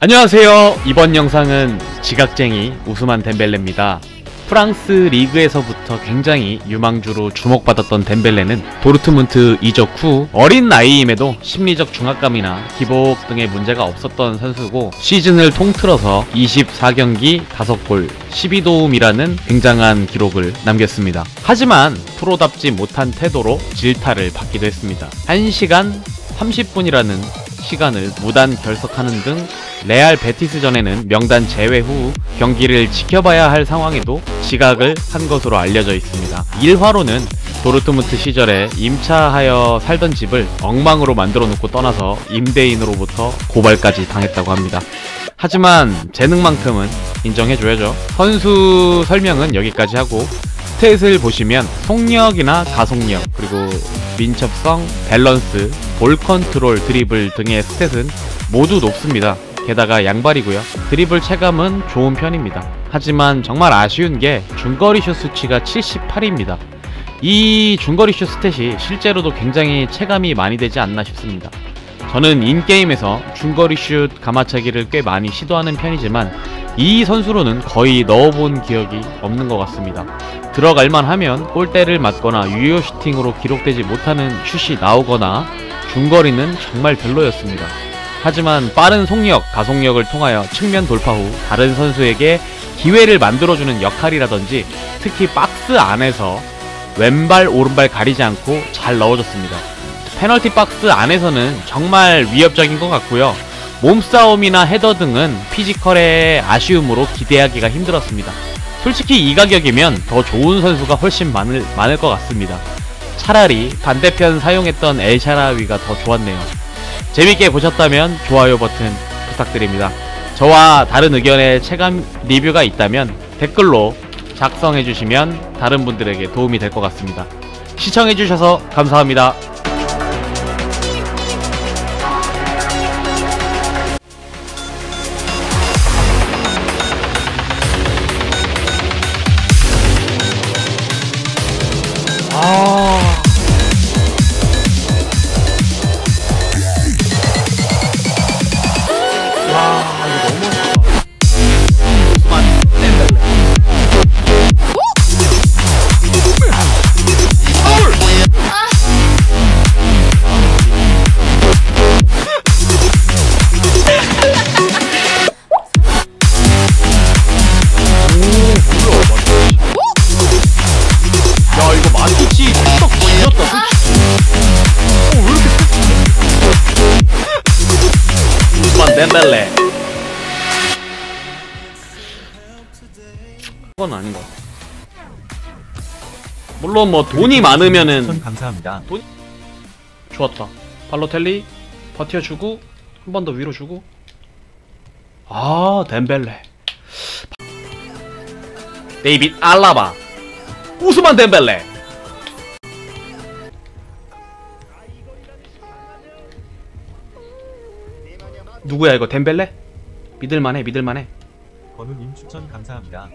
안녕하세요. 이번 영상은 지각쟁이 우스만 덴벨레입니다. 프랑스 리그에서부터 굉장히 유망주로 주목받았던 덴벨레는 도르트문트 이적 후 어린 나이임에도 심리적 중압감이나 기복 등의 문제가 없었던 선수고 시즌을 통틀어서 24경기 5골 12도움이라는 굉장한 기록을 남겼습니다. 하지만 프로답지 못한 태도로 질타를 받기도 했습니다. 1시간 30분이라는 시간을 무단 결석하는 등 레알 베티스전에는 명단 제외 후 경기를 지켜봐야 할 상황에도 지각을 한 것으로 알려져 있습니다. 일화로는 도르트문트 시절에 임차하여 살던 집을 엉망으로 만들어 놓고 떠나서 임대인으로부터 고발까지 당했다고 합니다. 하지만 재능만큼은 인정해줘야죠. 선수 설명은 여기까지 하고 스탯을 보시면 속력이나 가속력 그리고 민첩성, 밸런스, 볼 컨트롤, 드리블 등의 스탯은 모두 높습니다. 게다가 양발이고요. 드리블 체감은 좋은 편입니다. 하지만 정말 아쉬운 게 중거리 슛 수치가 78입니다. 이 중거리 슛 스탯이 실제로도 굉장히 체감이 많이 되지 않나 싶습니다. 저는 인게임에서 중거리 슛 가마차기를 꽤 많이 시도하는 편이지만 이 선수로는 거의 넣어본 기억이 없는 것 같습니다. 들어갈만 하면 골대를 맞거나 유효 슈팅으로 기록되지 못하는 슛이 나오거나 중거리는 정말 별로였습니다. 하지만 빠른 속력, 가속력을 통하여 측면 돌파 후 다른 선수에게 기회를 만들어주는 역할이라든지 특히 박스 안에서 왼발, 오른발 가리지 않고 잘 넣어줬습니다. 페널티 박스 안에서는 정말 위협적인 것 같고요. 몸싸움이나 헤더 등은 피지컬의 아쉬움으로 기대하기가 힘들었습니다. 솔직히 이 가격이면 더 좋은 선수가 훨씬 많을, 많을 것 같습니다. 차라리 반대편 사용했던 엘샤라위가 더 좋았네요. 재밌게 보셨다면 좋아요 버튼 부탁드립니다. 저와 다른 의견의 체감 리뷰가 있다면 댓글로 작성해주시면 다른 분들에게 도움이 될 것 같습니다. 시청해주셔서 감사합니다. 와, 덴벨레. 그건 아닌 것 같아. 물론 뭐 돈이 많으면은 감사합니다. 좋았다. 발로텔리 버텨주고 한 번 더 위로 주고. 아 덴벨레. 데이빗 알라바. 우스만 덴벨레. 누구야 이거 덴벨레? 믿을만해 믿을만해. 번우님 추천 감사합니다.